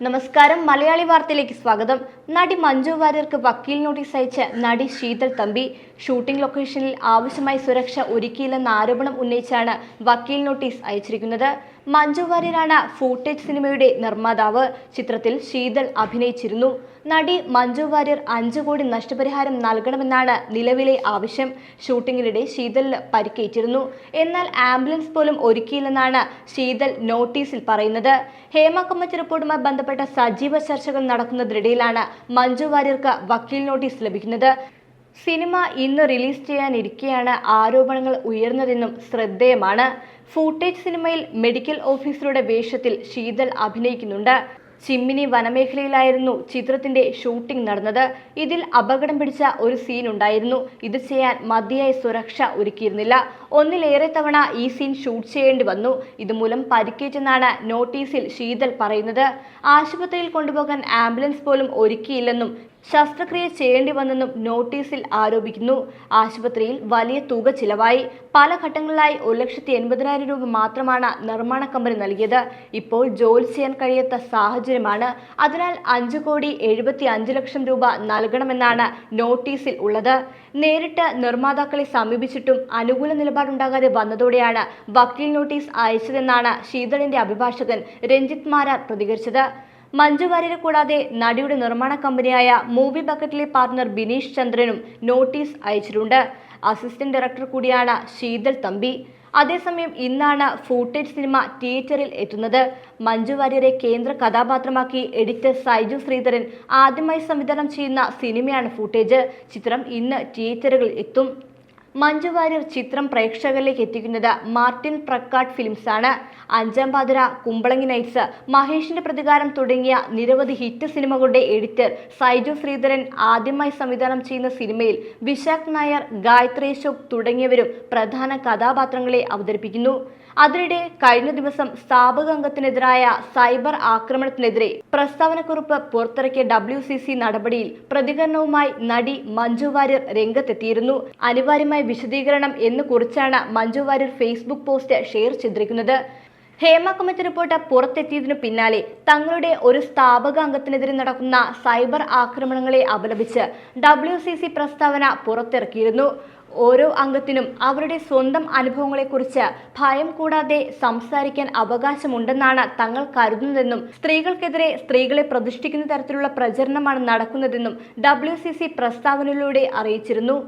നമസ്കാരം. മലയാളി വാർത്തയിലേക്ക് സ്വാഗതം. നടി മഞ്ജു വാര്യർക്ക് വക്കീൽ നോട്ടീസ് അയച്ച നടി ശീതൾ തമ്പി. ഷൂട്ടിംഗ് ലൊക്കേഷനിൽ ആവശ്യമായ സുരക്ഷ ഒരുക്കിയില്ലെന്ന ആരോപണം ഉന്നയിച്ചാണ് വക്കീൽ നോട്ടീസ് അയച്ചിരിക്കുന്നത്. മഞ്ജു വാര്യരാണ് ഫൂട്ടേജ് സിനിമയുടെ നിർമ്മാതാവ്. ചിത്രത്തിൽ ശീതൾ അഭിനയിച്ചിരുന്നു. നടി മഞ്ജു വാര്യർ അഞ്ചു കോടി നഷ്ടപരിഹാരം നൽകണമെന്നാണ് നിലവിലെ ആവശ്യം. ഷൂട്ടിങ്ങിനിടെ ശീതലിന് പരിക്കേറ്റിരുന്നു. എന്നാൽ ആംബുലൻസ് പോലും ഒരുക്കിയില്ലെന്നാണ് ശീതൽ നോട്ടീസിൽ പറയുന്നത്. ഹേമ കമ്മിറ്റി റിപ്പോർട്ടുമായി ബന്ധപ്പെട്ട സജീവ ചർച്ചകൾ നടക്കുന്നതിനിടയിലാണ് മഞ്ജു വാര്യർക്ക് വക്കീൽ നോട്ടീസ് ലഭിക്കുന്നത്. സിനിമ ഇന്ന് റിലീസ് ചെയ്യാനിരിക്കെയാണ് ആരോപണങ്ങൾ ഉയർന്നതെന്നും ശ്രദ്ധേയമാണ്. ഫൂട്ടേജ് സിനിമയിൽ മെഡിക്കൽ ഓഫീസറുടെ വേഷത്തിൽ ശീതൽ അഭിനയിക്കുന്നുണ്ട്. ചിമ്മിനി വനമേഖലയിലായിരുന്നു ചിത്രത്തിന്റെ ഷൂട്ടിംഗ് നടന്നത്. ഇതിൽ അപകടം പിടിച്ച ഒരു സീൻ ഉണ്ടായിരുന്നു. ഇത് ചെയ്യാൻ മതിയായ സുരക്ഷ ഒരുക്കിയിരുന്നില്ല. ഒന്നിലേറെ തവണ ഈ സീൻ ഷൂട്ട് ചെയ്യേണ്ടി വന്നു. ഇതുമൂലം പരിക്കേറ്റെന്നാണ് നോട്ടീസിൽ ശീതൽ പറയുന്നത്. ആശുപത്രിയിൽ കൊണ്ടുപോകാൻ ആംബുലൻസ് പോലും ഒരുക്കിയില്ലെന്നും ശസ്ത്രക്രിയ ചെയ്യേണ്ടി വന്നെന്നും നോട്ടീസിൽ ആരോപിക്കുന്നു. ആശുപത്രിയിൽ വലിയ തുക ചിലവായി. പല ഘട്ടങ്ങളിലായി ഒരു ലക്ഷത്തി എൺപതിനായിരം രൂപ മാത്രമാണ് നിർമ്മാണ കമ്പനി നൽകിയത്. ഇപ്പോൾ ജോലി ചെയ്യാൻ കഴിയാത്ത സാഹചര്യമാണ്. അതിനാൽ അഞ്ച് കോടി എഴുപത്തി അഞ്ച് ലക്ഷം രൂപ നൽകണമെന്നാണ് നോട്ടീസിൽ ഉള്ളത്. നേരിട്ട് നിർമ്മാതാക്കളെ സമീപിച്ചിട്ടും അനുകൂല നിലപാടുണ്ടാകാതെ വന്നതോടെയാണ് വക്കീൽ നോട്ടീസ് അയച്ചതെന്നാണ് ശീതളിന്റെ അഭിഭാഷകൻ രഞ്ജിത് മാരാർ പ്രതികരിച്ചത്. മഞ്ജു വാര്യരെ കൂടാതെ നടിയുടെ നിർമ്മാണ കമ്പനിയായ മൂവി ബക്കറ്റിലെ പാർട്ണർ ബിനീഷ് ചന്ദ്രനും നോട്ടീസ് അയച്ചിട്ടുണ്ട്. അസിസ്റ്റന്റ് ഡയറക്ടർ കൂടിയാണ് ശീതൽ തമ്പി. അതേസമയം ഇന്നാണ് ഫൂട്ടേജ് സിനിമ തിയേറ്ററിൽ എത്തുന്നത്. മഞ്ജു വാര്യരെ കേന്ദ്ര കഥാപാത്രമാക്കി എഡിറ്റർ സൈജു ശ്രീധരൻ ആദ്യമായി സംവിധാനം ചെയ്യുന്ന സിനിമയാണ് ഫൂട്ടേജ്. ചിത്രം ഇന്ന് തിയേറ്ററുകളിൽ എത്തും. മഞ്ജു വാര്യർ ചിത്രം പ്രേക്ഷകരിലേക്ക് എത്തിക്കുന്നത് മാർട്ടിൻ പ്രക്കാട്ട് ഫിലിംസ് ആണ് അഞ്ചാം പാതിര കുമ്പളങ്ങി നൈറ്റ്സ് മഹേഷിന്റെ പ്രതികാരം തുടങ്ങിയ നിരവധി ഹിറ്റ് സിനിമകളുടെ എഡിറ്റർ സൈജു ശ്രീധരൻ ആദ്യമായി സംവിധാനം ചെയ്യുന്ന സിനിമയിൽ വിശാഖ് നായർ ഗായത്രി അശോക് തുടങ്ങിയവരും പ്രധാന കഥാപാത്രങ്ങളെ അവതരിപ്പിക്കുന്നു. അതിനിടെ കഴിഞ്ഞ ദിവസം സ്ഥാപക അംഗത്തിനെതിരായ സൈബർ ആക്രമണത്തിനെതിരെ പ്രസ്താവനക്കുറിപ്പ് പുറത്തിറക്കിയ ഡബ്ല്യു സി സി നടപടിയിൽ പ്രതികരണവുമായി നടി മഞ്ജു വാര്യർ രംഗത്തെത്തിയിരുന്നു. അനിവാര്യമായ വിശദീകരണം എന്ന് കുറിച്ചാണ് Manju Warrier facebook post share ചെയ്തിരിക്കുന്നത്. ഹേമ കമ്മിറ്റി റിപ്പോർട്ട് പുറത്തെത്തിയതിനു പിന്നാലെ തങ്ങളുടെ ഒരു സ്ഥാപക അംഗത്തിനെതിരെ നടക്കുന്ന സൈബർ ആക്രമണങ്ങളെ അപലപിച്ച് ഡബ്ല്യു സി സി പ്രസ്താവന പുറത്തിറക്കിയിരുന്നു. ഓരോ അംഗത്തിനും അവരുടെ സ്വന്തം അനുഭവങ്ങളെക്കുറിച്ച് ഭയം കൂടാതെ സംസാരിക്കാൻ അവകാശമുണ്ടെന്നാണ് തങ്ങൾ കരുതുന്നതെന്നും സ്ത്രീകൾക്കെതിരെ സ്ത്രീകളെ പ്രതിഷ്ഠിക്കുന്ന തരത്തിലുള്ള പ്രചരണമാണ് നടക്കുന്നതെന്നും ഡബ്ല്യു പ്രസ്താവനയിലൂടെ അറിയിച്ചിരുന്നു.